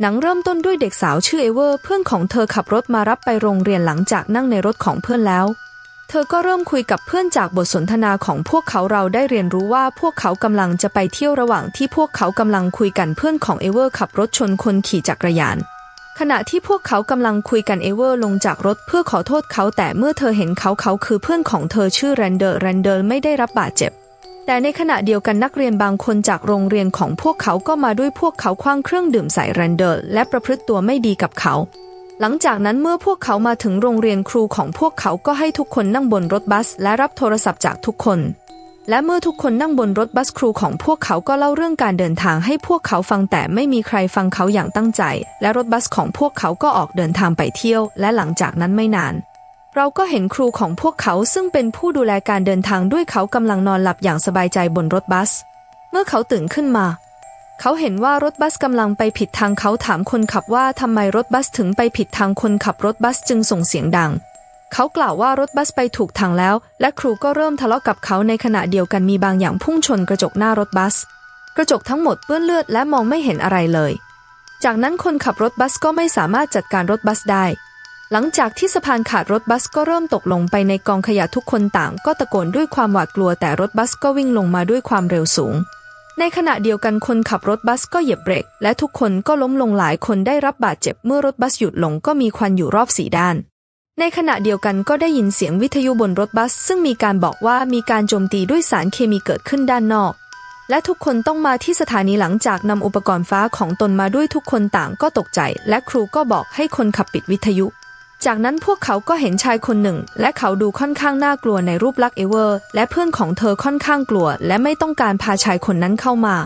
หนังเริ่มต้นด้วยเด็กสาวชื่อเอเวอร์เพื่อนของเธอขับรถมารับไปโรงเรียนหลังจากนั่งในรถของเพื่อนแล้ว เธอก็เริ่มคุยกับเพื่อนจากบทสนทนาของพวกเขาเราได้เรียนรู้ว่าพวกเขากำลังจะไปเที่ยวระหว่างที่พวกเขากำลังคุยกันเพื่อนของเอเวอร์ขับรถชนคนขี่จักรยาน ขณะที่พวกเขากำลังคุยกันเอเวอร์ลงจากรถเพื่อขอโทษเขาแต่เมื่อเธอเห็นเขาเขาคือเพื่อนของเธอชื่อแรนเดอร์แรนเดอร์ไม่ได้รับบาดเจ็บ แต่ในขณะเดียวกันนักเรียนบางคนจากโรงเรียนของพวกเขาก็มาด้วยพวกเขาคว้างเครื่องดื่มใส่แรนเดอร์และประพฤติตัวไม่ดีกับเขา หลังจากนั้นเมื่อพวกเขามาถึงโรงเรียนครูของพวกเขาก็ให้ทุกคนนั่งบนรถบัส และรับโทรศัพท์จากทุกคน และเมื่อทุกคนนั่งบนรถบัสครูของพวกเขาก็เล่าเรื่องการเดินทางให้พวกเขาฟังแต่ไม่มีใครฟังเขาอย่างตั้งใจ และรถบัสของพวกเขาก็ออกเดินทางไปเที่ยว และหลังจากนั้นไม่นาน เราก็เห็นครูของพวกเขาซึ่งเป็นผู้ดูแลการเดินทางด้วยเขากำลังนอนหลับอย่างสบายใจบนรถบัส เมื่อเขาตื่นขึ้นมา เขาเห็นว่ารถบัสกำลังไปผิดทางเขาถามคนขับว่าทำไมรถบัสถึงไปผิดทางคนขับรถบัสจึงส่งเสียงดัง เขากล่าวว่ารถบัสไปถูกทางแล้ว และครูก็เริ่มทะเลาะกับเขาในขณะเดียวกันมีบางอย่างพุ่งชนกระจกหน้ารถบัส กระจกทั้งหมดเปื้อนเลือดและมองไม่เห็นอะไรเลย จากนั้นคนขับรถบัสก็ไม่สามารถจัดการรถบัสได้ หลังจากที่สะพานขาดรถบัสก็เริ่มตกลงไปในกองขยะทุกคนต่าง ก็ตะโกนด้วยความหวาดกลัวแต่รถบัสก็วิ่งลงมาด้วยความเร็วสูง ในขณะเดียวกันคนขับรถบัสก็เหยียบเบรก และทุกคนก็ล้มลงหลายคนได้รับบาดเจ็บเมื่อรถบัสหยุดลงก็มีควันอยู่รอบสีด้าน ในขณะเดียวกันก็ได้ยินเสียงวิทยุบนรถบัส ซึ่งมีการบอกว่ามีการโจมตีด้วยสารเคมีเกิดขึ้นด้านนอกและทุกคนต้องมาที่สถานีหลังจากนำอุปกรณ์ฟ้าของตนมาด้วยทุกคนต่างก็ตกใจ และครูก็บอกให้คนขับปิดวิทยุ จากนั้นพวกเขาก็เห็นชายคนหนึ่ง และเขาดูค่อนข้างน่ากลัวในรูปลักษณ์เอเวอร์ และเพื่อนของเธอค่อนข้างกลัว และไม่ต้องการพาชายคนนั้นเข้ามา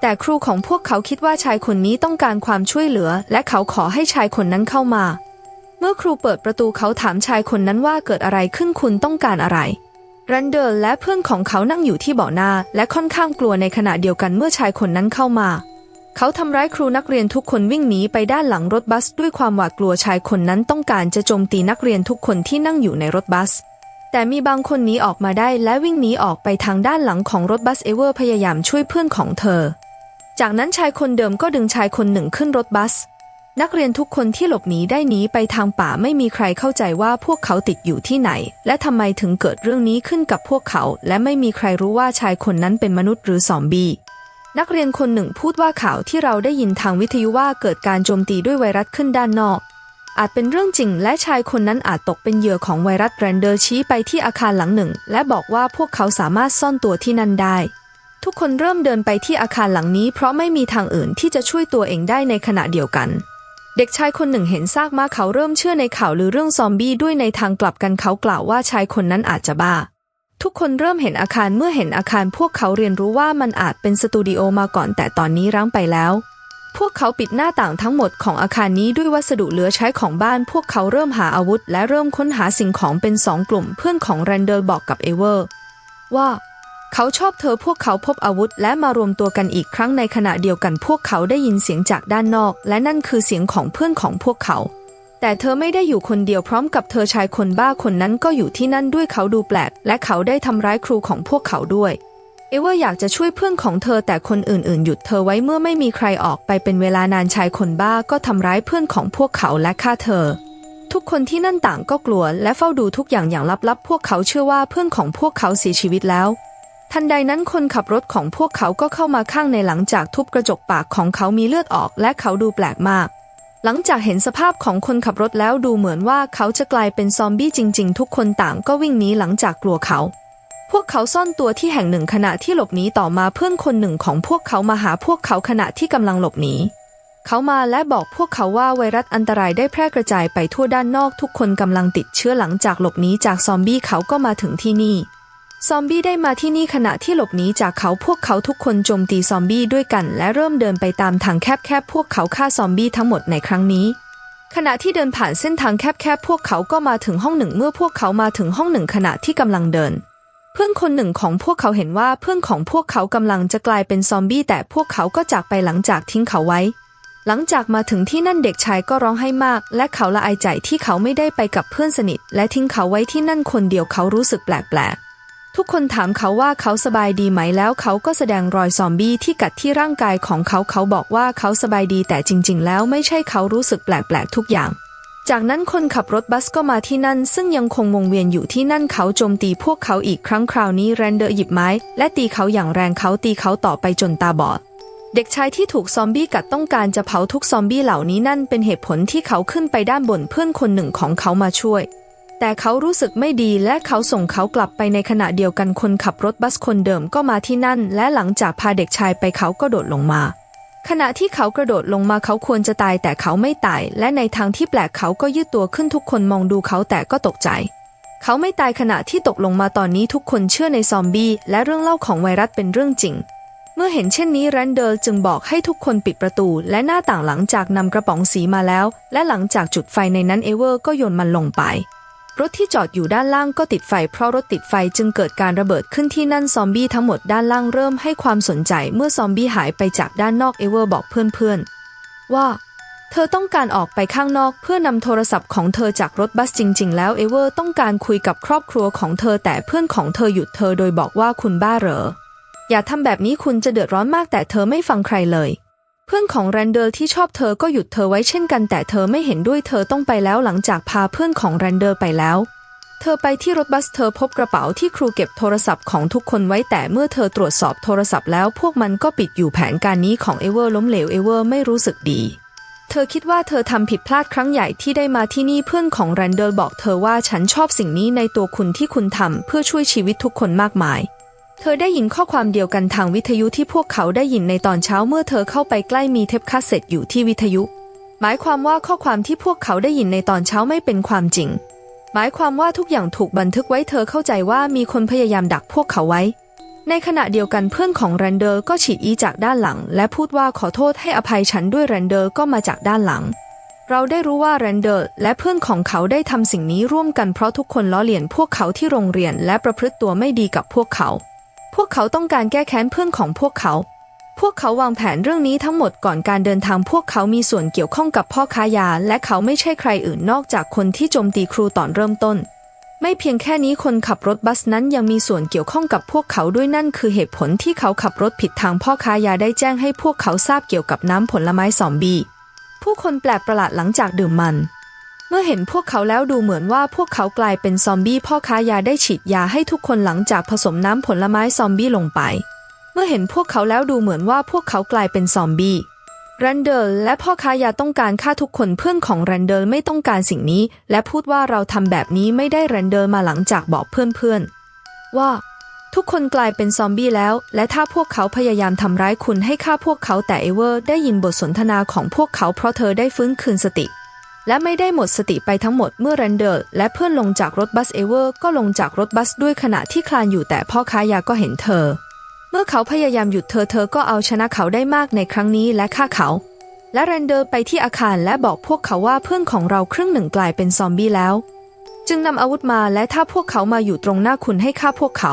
แต่ครูของพวกเขาคิดว่าชายคนนี้ต้องการความช่วยเหลือ และเขาขอให้ชายคนนั้นเข้ามา เมื่อครูเปิดประตูเขาถามชายคนนั้นว่าเกิดอะไรขึ้นคุณต้องการอะไรรันเดอร์และเพื่อนของเขานั่งอยู่ที่เบาะหน้า และค่อนข้างกลัวในขณะเดียวกันเมื่อชายคนนั้นเข้ามา เขาทำร้ายครูนักเรียนทุกคนวิ่งหนีไปด้านหลังรถบัส ด้วยความหวาดกลัวชายคนนั้นต้องการจะโจมตีนักเรียนทุกคนที่นั่งอยู่ในรถบัส แต่มีบางคนหนีออกมาได้และวิ่งหนีออกไปทางด้านหลังของรถบัสเอเวอร์พยายามช่วยเพื่อนของเธอ จากนั้นชายคนเดิมก็ดึงชายคนหนึ่งขึ้นรถบัส นักเรียนทุกคนที่หลบหนีได้หนีไปทางป่าไม่มีใครเข้าใจว่าพวกเขาติดอยู่ที่ไหน และทำไมถึงเกิดเรื่องนี้ขึ้นกับพวกเขา และไม่มีใครรู้ว่าชายคนนั้นเป็นมนุษย์หรือซอมบี้ นักเรียนคนหนึ่งพูดว่าข่าวที่เราได้ยินทางวิทยุว่าเกิดการโจมตีด้วยไวรัสขึ้นด้านนอก อาจเป็นเรื่องจริงและชายคนนั้นอาจตกเป็นเหยื่อของไวรัสแรนเดอร์ชี้ไปที่อาคารหลังหนึ่ง และบอกว่าพวกเขาสามารถซ่อนตัวที่นั่นได้ ทุกคนเริ่มเดินไปที่อาคารหลังนี้ เพราะไม่มีทางอื่นที่จะช่วยตัวเองได้ในขณะเดียวกัน เด็กชายคนหนึ่งเห็นซากม้าเขาเริ่มเชื่อในข่าวหรือเรื่องซอมบี้ด้วยในทางกลับกันเขากล่าวว่าชายคนนั้นอาจจะบ้า ทุกคนเริ่มเห็นอาคารเมื่อเห็นอาคารพวกเขาเรียนรู้ว่ามันอาจเป็นสตูดิโอมาก่อนแต่ตอนนี้ร้างไปแล้ว พวกเขาปิดหน้าต่างทั้งหมดของอาคารนี้ด้วยวัสดุเหลือใช้ของบ้าน พวกเขาเริ่มหาอาวุธ และเริ่มค้นหาสิ่งของเป็นสองกลุ่ม เพื่อนของแรนเดอร์บอกกับเอเวอร์ ว่าเขาชอบเธอพวกเขาพบอาวุธ และมารวมตัวกันอีกครั้งในขณะเดียวกันพวกเขาได้ยินเสียงจากด้านนอก และนั่นคือเสียงของเพื่อนของพวกเขา แต่เธอไม่ได้อยู่คนเดียวพร้อมกับเธอชายคนบ้าคนนั้นก็อยู่ที่นั่นด้วยเขาดูแปลก และเขาได้ทำร้ายครูของพวกเขาด้วย เอเวอร์อยากจะช่วยเพื่อนของเธอแต่คนอื่นๆ หยุดเธอไว้เมื่อไม่มีใครออกไปเป็นเวลานานชายคนบ้าก็ทำร้ายเพื่อนของพวกเขาและฆ่าเธอ ทุกคนที่นั่นต่างก็กลัว และเฝ้าดูทุกอย่างอย่างลับๆ พวกเขาเชื่อว่าเพื่อนของพวกเขาเสียชีวิตแล้วทันใดนั้นคนขับรถของพวกเขาก็เข้ามาข้างในหลังจากทุบกระจกปากของเขามีเลือดออก และเขาดูแปลกมาก หลังจากเห็นสภาพของคนขับรถแล้วดูเหมือนว่าเขาจะกลายเป็นซอมบี้จริง ๆ ทุกคนต่างก็วิ่งหนีหลังจากกลัวเขา พวกเขาซ่อนตัวที่แห่งหนึ่งขณะที่หลบหนีต่อมาเพื่อนคนหนึ่งของพวกเขามาหาพวกเขาขณะที่กำลังหลบหนีเขามาและบอกพวกเขาว่าไวรัสอันตรายได้แพร่กระจายไปทั่วด้านนอกทุกคนกำลังติดเชื้อหลังจากหลบหนีจากซอมบี้เขาก็มาถึงที่นี่ ซอมบี้ได้มาที่นี่ขณะที่หลบหนีจากเขาพวกเขาทุกคนโจมตีซอมบี้ด้วยกัน และเริ่มเดินไปตามทางแคบๆพวกเขาฆ่าซอมบี้ทั้งหมดในครั้งนี้ ขณะที่เดินผ่านเส้นทางแคบๆพวกเขาก็มาถึงห้องหนึ่งเมื่อพวกเขามาถึงห้องหนึ่งขณะที่กำลังเดิน เพื่อนคนหนึ่งของพวกเขาเห็นว่าเพื่อนของพวกเขากำลังจะกลายเป็นซอมบี้แต่พวกเขาก็จากไปหลังจากทิ้งเขาไว้ หลังจากมาถึงที่นั่นเด็กชายก็ร้องไห้มาก และเขาละอายใจที่เขาไม่ได้ไปกับเพื่อนสนิท และทิ้งเขาไว้ที่นั่นคนเดียวเขารู้สึกแปลกๆ ทุกคนถามเขาว่าเขาสบายดีไหมแล้วเขาก็แสดงรอยซอมบี้ที่กัดที่ร่างกายของเขาเขาบอกว่าเขาสบายดีแต่จริง ๆ แล้วไม่ใช่เขารู้สึกแปลกๆทุกอย่าง จากนั้นคนขับรถบัสก็มาที่นั่น ซึ่งยังคงวงเวียนอยู่ที่นั่นเขาโจมตีพวกเขาอีกครั้งคราวนี้แรนเดอร์หยิบไม้ และตีเขาอย่างแรงเขาตีเขาต่อไปจนตาบอดเด็กชายที่ถูกซอมบี้กัดต้องการจะเผาทุกซอมบี้เหล่านี้นั่นเป็นเหตุผลที่เขาขึ้นไปด้านบนเพื่อนคนหนึ่งของเขามาช่วย แต่เขารู้สึกไม่ดีและเขาส่งเขากลับไปในขณะเดียวกันคนขับรถบัสคนเดิมก็มาที่นั่น และหลังจากพาเด็กชายไปเขาก็โดดลงมา ขณะที่เขากระโดดลงมาเขาควรจะตายแต่เขาไม่ตาย และในทางที่แปลกเขาก็ยืดตัวขึ้นทุกคนมองดูเขาแต่ก็ตกใจ เขาไม่ตายขณะที่ตกลงมาตอนนี้ทุกคนเชื่อในซอมบี้และเรื่องเล่าของไวรัสเป็นเรื่องจริงเมื่อเห็นเช่นนี้แรนเดอร์จึงบอกให้ทุกคนปิดประตูและหน้าต่างหลังจากนำกระป๋องสีมาแล้ว และหลังจากจุดไฟในนั้นเอเวอร์ก็โยนมันลงไป รถที่จอดอยู่ด้านล่างก็ติดไฟ เพราะรถติดไฟจึงเกิดการระเบิดขึ้นที่นั่นซอมบี้ทั้งหมดด้านล่างเริ่มให้ความสนใจเมื่อซอมบี้หายไปจากด้านนอกเอเวอร์บอกเพื่อนๆ ว่า เธอต้องการออกไปข้างนอกเพื่อนำโทรศัพท์ของเธอจากรถบัสจริง ๆ แล้วเอเวอร์ต้องการคุยกับครอบครัวของเธอแต่เพื่อนของเธอหยุดเธอโดยบอกว่าคุณบ้าเหรออย่าทำแบบนี้คุณจะเดือดร้อนมากแต่เธอไม่ฟังใครเลย เพื่อนของแรนเดอร์ที่ชอบเธอก็หยุดเธอไว้เช่นกันแต่เธอไม่เห็นด้วยเธอต้องไปแล้วหลังจากพาเพื่อนของแรนเดอร์ไปแล้ว เธอไปที่รถบัสเธอพบกระเป๋าที่ครูเก็บโทรศัพท์ของทุกคนไว้แต่เมื่อเธอตรวจสอบโทรศัพท์แล้วพวกมันก็ปิดอยู่แผนการนี้ของเอเวอร์ล้มเหลวเอเวอร์ไม่รู้สึกดี เธอคิดว่าเธอทำผิดพลาดครั้งใหญ่ที่ได้มาที่นี่เพื่อนของแรนเดอร์บอกเธอว่าฉันชอบสิ่งนี้ในตัวคุณที่คุณทำเพื่อช่วยชีวิตทุกคนมากมาย เธอได้ยินข้อความเดียวกันทางวิทยุที่พวกเขาได้ยินในตอนเช้าเมื่อเธอเข้าไปใกล้มีเทปคาสเซ็ตอยู่ที่วิทยุ หมายความว่าข้อความที่พวกเขาได้ยินในตอนเช้าไม่เป็นความจริง หมายความว่าทุกอย่างถูกบันทึกไว้เธอเข้าใจว่ามีคนพยายามดักพวกเขาไว้ ในขณะเดียวกันเพื่อนของแรนเดอร์ก็ฉีดอีจากด้านหลัง และพูดว่าขอโทษให้อภัยฉันด้วยแรนเดอร์ก็มาจากด้านหลัง เราได้รู้ว่าแรนเดอร์และเพื่อนของเขาได้ทำสิ่งนี้ร่วมกันเพราะทุกคนล้อเลียนพวกเขาที่โรงเรียนและประพฤติตัวไม่ดีกับพวกเขา พวกเขาต้องการแก้แค้นเพื่อนของพวกเขา พวกเขาวางแผนเรื่องนี้ทั้งหมดก่อนการเดินทางพวกเขามีส่วนเกี่ยวข้องกับพ่อค้ายา และเขาไม่ใช่ใครอื่นนอกจากคนที่โจมตีครูตอนเริ่มต้น ไม่เพียงแค่นี้คนขับรถบัสนั้นยังมีส่วนเกี่ยวข้องกับพวกเขาด้วยนั่นคือเหตุผลที่เขาขับรถผิดทางพ่อค้ายาได้แจ้งให้พวกเขาทราบเกี่ยวกับน้ำผลไม้ซอมบี้ผู้คนแปลกประหลาดหลังจากดื่มมัน เมื่อเห็นพวกเขาแล้วดูเหมือนว่าพวกเขากลายเป็นซอมบี้พ่อค้ายาได้ฉีดยาให้ทุกคนหลังจากผสมน้ำผลไม้ซอมบี้ลงไป เมื่อเห็นพวกเขาแล้วดูเหมือนว่าพวกเขากลายเป็นซอมบี้แรนเดอร์และพ่อค้ายาต้องการฆ่าทุกคนเพื่อนของแรนเดอร์ไม่ต้องการสิ่งนี้ และพูดว่าเราทำแบบนี้ไม่ได้แรนเดอร์มาหลังจากบอกเพื่อนๆ ว่า ทุกคนกลายเป็นซอมบี้แล้ว และถ้าพวกเขาพยายามทำร้ายคุณให้ฆ่าพวกเขาแต่เอเวอร์ได้ยินบทสนทนาของพวกเขาเพราะเธอได้ฟื้นคืนสติ และไม่ได้หมดสติไปทั้งหมดเมื่อแรนเดอร์และเพื่อนลงจากรถบัสเอเวอร์ก็ลงจากรถบัสด้วยขณะที่คลานอยู่แต่พ่อค้ายาก็เห็นเธอ เมื่อเขาพยายามหยุดเธอเธอก็เอาชนะเขาได้มากในครั้งนี้และฆ่าเขา และแรนเดอร์ไปที่อาคารและบอกพวกเขาว่าเพื่อนของเราครึ่งหนึ่งกลายเป็นซอมบี้แล้ว จึงนำอาวุธมาและถ้าพวกเขามาอยู่ตรงหน้าคุณให้ฆ่าพวกเขา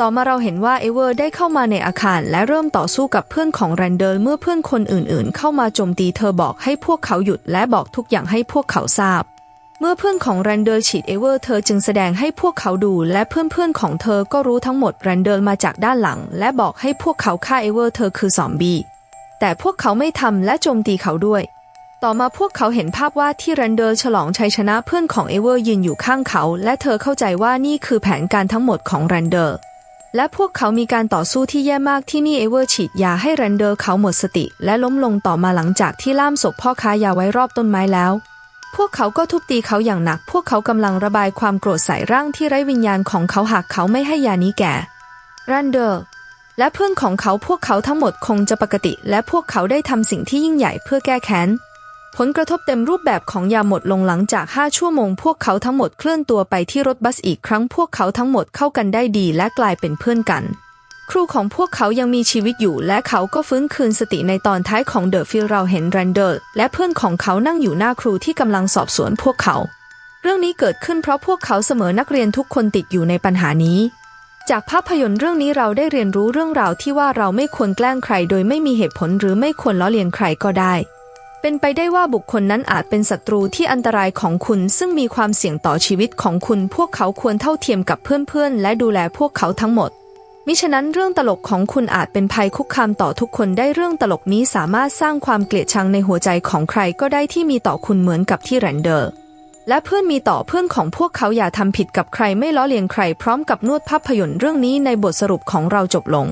ต่อมาเราเห็นว่าเอเวอร์ได้เข้ามาในอาคาร และเริ่มต่อสู้กับเพื่อนของแรนเดอร์เมื่อเพื่อนคนอื่นๆ เข้ามาโจมตีเธอบอกให้พวกเขาหยุดและบอกทุกอย่างให้พวกเขาทราบ เมื่อเพื่อนของแรนเดอร์ฉีดเอเวอร์เธอจึงแสดงให้พวกเขาดู และเพื่อนๆของเธอก็รู้ทั้งหมดแรนเดอร์มาจากด้านหลัง และบอกให้พวกเขาฆ่าเอเวอร์เธอคือซอมบี้แต่พวกเขาไม่ทำและโจมตีเขาด้วยต่อมาพวกเขาเห็นภาพว่าที่แรนเดอร์ฉลองชัยชนะเพื่อนของเอเวอร์ยืนอยู่ข้างเขา และเธอเข้าใจว่านี่คือแผนการทั้งหมดของแรนเดอร์ และพวกเขามีการต่อสู้ที่แย่มากที่นี่เอเวอร์ฉีดยาให้แรนเดอร์เขาหมดสติ และล้มลงต่อมาหลังจากที่ล่ามศพพ่อค้ายาไว้รอบต้นไม้แล้ว พวกเขาก็ทุบตีเขาอย่างหนัก พวกเขากำลังระบายความโกรธใส่ร่างที่ไร้วิญญาณของเขาหากเขาไม่ให้ยานี้แก่แรนเดอร์และเพื่อนของเขาพวกเขาทั้งหมดคงจะปกติ และพวกเขาได้ทำสิ่งที่ยิ่งใหญ่เพื่อแก้แค้น ผลกระทบเต็มรูปแบบของยาหมดลงหลังจาก 5 ชั่วโมง พวกเขาทั้งหมดเคลื่อนตัวไปที่รถบัสอีกครั้ง พวกเขาทั้งหมดเข้ากันได้ดีและกลายเป็นเพื่อนกัน ครูของพวกเขายังมีชีวิตอยู่ และเขาก็ฟื้นคืนสติในตอนท้ายของเดอะฟิลเราเห็นแรนเดอร์และเพื่อนของเขานั่งอยู่หน้าครูที่กำลังสอบสวนพวกเขา เรื่องนี้เกิดขึ้นเพราะพวกเขาเสมอนักเรียนทุกคนติดอยู่ในปัญหานี้จากภาพยนตร์เรื่องนี้เราได้เรียนรู้เรื่องราวที่ว่าเราไม่ควรแกล้งใคร โดยไม่มีเหตุผลหรือไม่ควรล้อเลียนใครก็ได้ เป็นไปได้ว่าบุคคลนั้นอาจเป็นศัตรูที่อันตรายของคุณ ซึ่งมีความเสี่ยงต่อชีวิตของคุณ พวกเขาควรเท่าเทียมกับเพื่อนๆ และดูแลพวกเขาทั้งหมด มิฉะนั้นเรื่องตลกของคุณอาจเป็นภัยคุกคามต่อทุกคนได้เรื่องตลกนี้สามารถสร้างความเกลียดชังในหัวใจของใครก็ได้ที่มีต่อคุณเหมือนกับที่แรนเดอร์และเพื่อนมีต่อเพื่อนของพวกเขาอย่าทำผิดกับใครไม่ล้อเลียนใครพร้อมกับนวดภาพยนตร์เรื่องนี้ในบทสรุปของเราจบลง